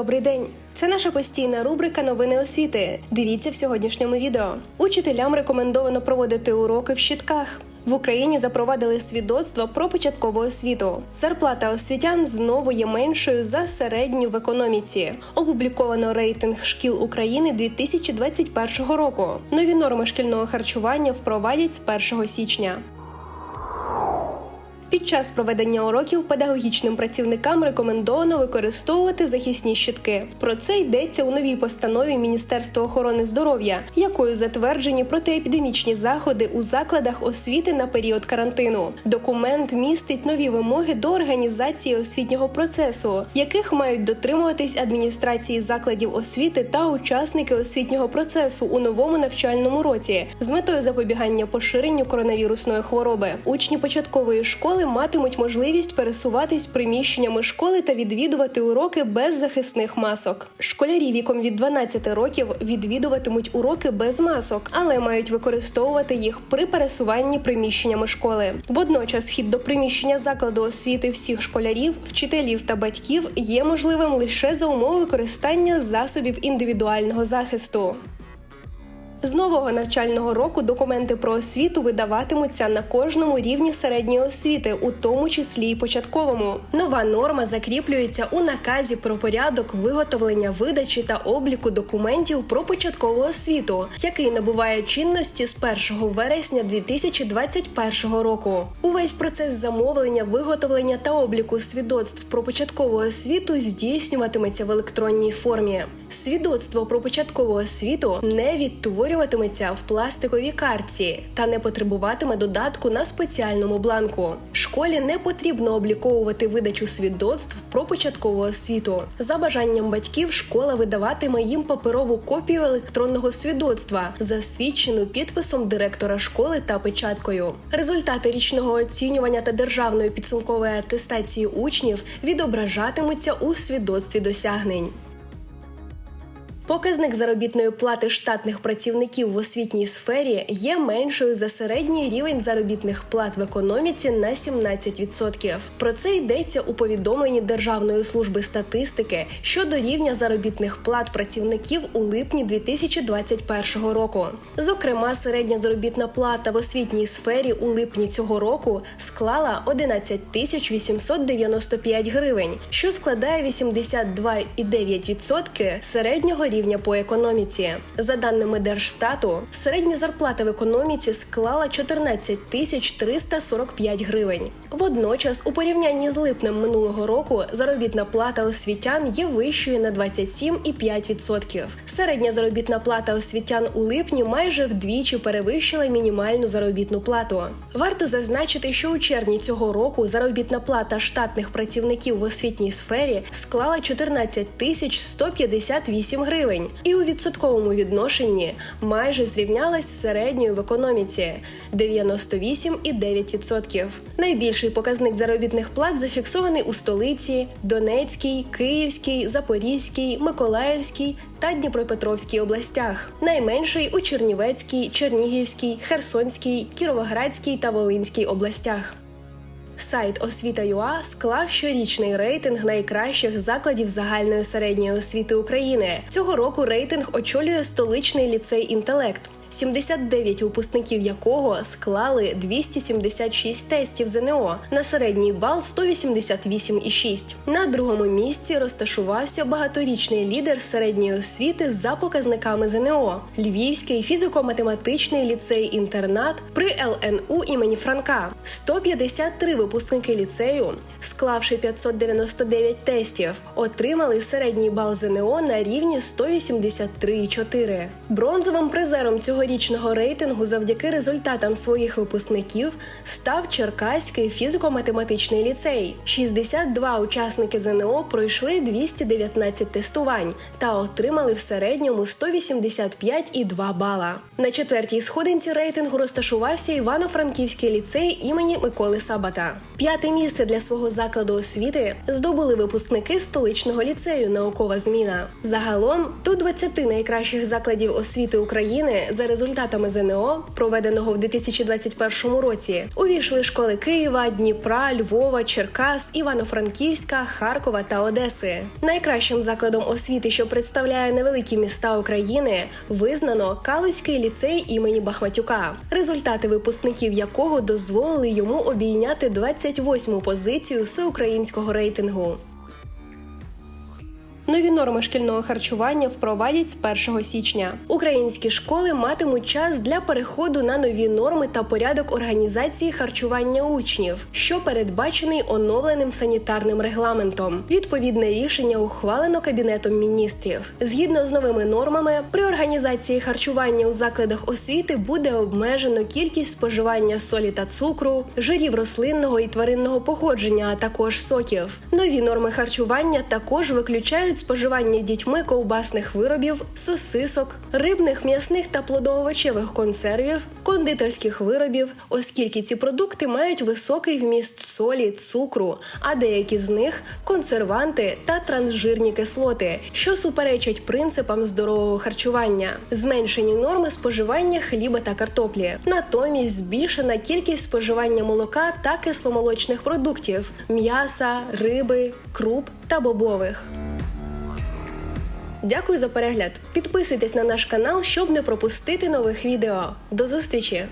Добрий день! Це наша постійна рубрика Новини освіти. Дивіться в сьогоднішньому відео. Учителям рекомендовано проводити уроки в щитках. В Україні запровадили свідоцтво про початкову освіту. Зарплата освітян знову є меншою за середню в економіці. Опубліковано рейтинг шкіл України 2021 року. Нові норми шкільного харчування впровадять з 1 січня. Під час проведення уроків педагогічним працівникам рекомендовано використовувати захисні щитки. Про це йдеться у новій постанові Міністерства охорони здоров'я, якою затверджені протиепідемічні заходи у закладах освіти на період карантину. Документ містить нові вимоги до організації освітнього процесу, яких мають дотримуватись адміністрації закладів освіти та учасники освітнього процесу у новому навчальному році з метою запобігання поширенню коронавірусної хвороби. Учні початкової школи матимуть можливість пересуватись приміщеннями школи та відвідувати уроки без захисних масок. Школярі віком від 12 років відвідуватимуть уроки без масок, але мають використовувати їх при пересуванні приміщеннями школи. Водночас вхід до приміщення закладу освіти всіх школярів, вчителів та батьків є можливим лише за умови використання засобів індивідуального захисту. З нового навчального року документи про освіту видаватимуться на кожному рівні середньої освіти, у тому числі й початковому. Нова норма закріплюється у наказі про порядок виготовлення видачі та обліку документів про початкову освіту, який набуває чинності з 1 вересня 2021 року. Увесь процес замовлення, виготовлення та обліку свідоцтв про початкову освіту здійснюватиметься в електронній формі. Свідоцтво про початкову освіту не відтворюватиметься в пластиковій картці та не потребуватиме додатку на спеціальному бланку. Школі не потрібно обліковувати видачу свідоцтв про початкову освіту. За бажанням батьків школа видаватиме їм паперову копію електронного свідоцтва, засвідчену підписом директора школи та печаткою. Результати річного оцінювання та державної підсумкової атестації учнів відображатимуться у свідоцтві досягнень. Показник заробітної плати штатних працівників в освітній сфері є меншою за середній рівень заробітних плат в економіці на 17%. Про це йдеться у повідомленні Державної служби статистики щодо рівня заробітних плат працівників у липні 2021 року. Зокрема, середня заробітна плата в освітній сфері у липні цього року склала 11 тисяч 895 гривень, що складає 82,9% середнього рівня рівня по економіці. За даними Держстату, середня зарплата в економіці склала 14 тисяч 345 гривень. Водночас, у порівнянні з липнем минулого року, заробітна плата освітян є вищою на 27,5%. Середня заробітна плата освітян у липні майже вдвічі перевищила мінімальну заробітну плату. Варто зазначити, що у червні цього року заробітна плата штатних працівників в освітній сфері склала 14 тисяч 158 гривень гривень і у відсотковому відношенні майже зрівнялась з середньою в економіці 98,9%. Найбільший показник заробітних плат зафіксований у столиці, Донецькій, Київській, Запорізькій, Миколаївській та Дніпропетровській областях. Найменший у Чернівецькій, Чернігівській, Херсонській, Кіровоградській та Волинській областях. Сайт Освіта.ЮА склав щорічний рейтинг найкращих закладів загальної середньої освіти України. Цього року рейтинг очолює столичний ліцей інтелект. 79 випускників якого склали 276 тестів ЗНО на середній бал 188,6. На другому місці розташувався багаторічний лідер середньої освіти за показниками ЗНО Львівський фізико-математичний ліцей-інтернат при ЛНУ імені Франка. 153 випускники ліцею, склавши 599 тестів, отримали середній бал ЗНО на рівні 183,4. Бронзовим призером цього цьогорічного рейтингу завдяки результатам своїх випускників став Черкаський фізико-математичний ліцей. 62 учасники ЗНО пройшли 219 тестувань та отримали в середньому 185,2 бала. На четвертій сходинці рейтингу розташувався Івано-Франківський ліцей імені Миколи Сабата. П'яте місце для свого закладу освіти здобули випускники столичного ліцею Наукова зміна. Загалом до 20 найкращих закладів освіти України за результатами ЗНО, проведеного в 2021 році, увійшли школи Києва, Дніпра, Львова, Черкас, Івано-Франківська, Харкова та Одеси. Найкращим закладом освіти, що представляє невеликі міста України, визнано Калузький ліцей імені Бахматюка, результати випускників якого дозволили йому обійняти 28-му позицію всеукраїнського рейтингу. Нові норми шкільного харчування впровадять з 1 січня. Українські школи матимуть час для переходу на нові норми та порядок організації харчування учнів, що передбачений оновленим санітарним регламентом. Відповідне рішення ухвалено кабінетом міністрів. Згідно з новими нормами, при організації харчування у закладах освіти буде обмежено кількість споживання солі та цукру, жирів рослинного і тваринного походження, а також соків. Нові норми харчування також виключають споживання дітьми ковбасних виробів, сосисок, рибних, м'ясних та плодоовочевих консервів, кондитерських виробів, оскільки ці продукти мають високий вміст солі, цукру, а деякі з них консерванти та трансжирні кислоти, що суперечать принципам здорового харчування, зменшені норми споживання хліба та картоплі. Натомість збільшена кількість споживання молока та кисломолочних продуктів, м'яса, риби, круп та бобових. Дякую за перегляд. Підписуйтесь на наш канал, щоб не пропустити нових відео. До зустрічі!